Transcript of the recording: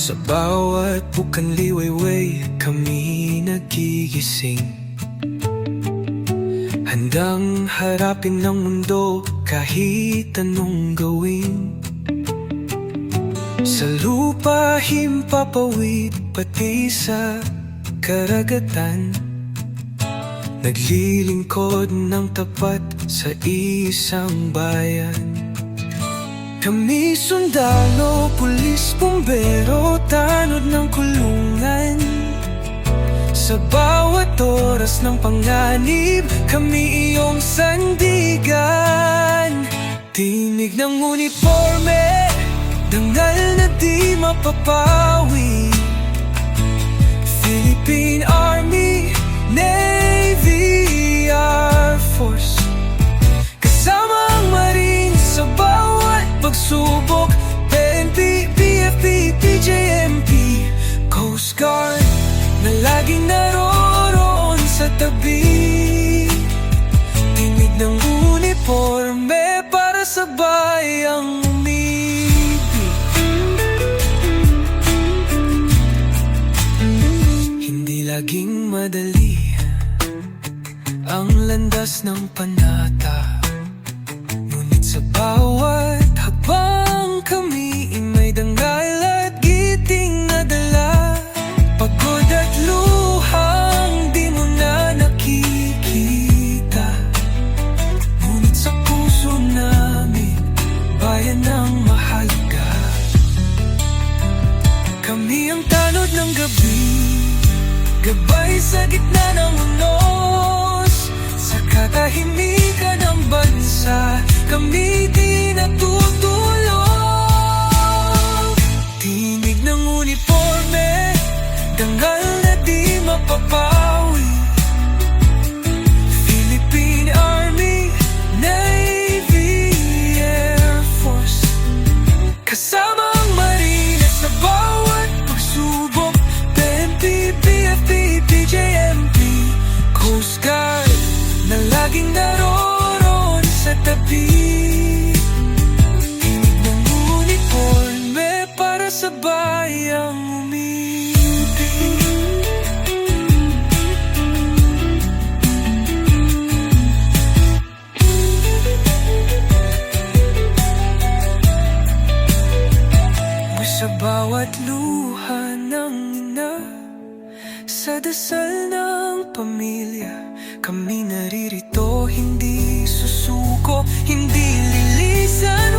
Sa bawat bukan liwayway Kami nagigising. Handang harapin ng mundo Kahit anong gawin. Sa lupa himpapawid Pati sa karagatan. Naglilingkod ng tapat Sa isang bayan kami sundalo, pulis, bumbero, tanod ng kulungan. Sa bawat oras ng panganib, kami iyong sandigan. Tinig ng uniforme, dangal na di mapapawi. Philippine madali. Ang landas ng panata. Ngunit sa bawat habang kami may dangal at giting na dala Pagod at luhang di mo na nakikita. Ngunit sa puso namin, bayan ng mahalaga Kami ang tanod ng gabi. Gabay sa gitna ng unos. Sa katahimikan ng bansa Kami di natutulog. Tinig ng uniforme Dangal na di mapapawi. Philippine Army Navy Air Force. Kasama Guard na laging naroroon sa tabi. Tinig ng uniforme para sa bayang umibig Mo sa bawat luha ng ina Sa dasal ng pamilya Kami naririto, hindi susuko Hindi lilisan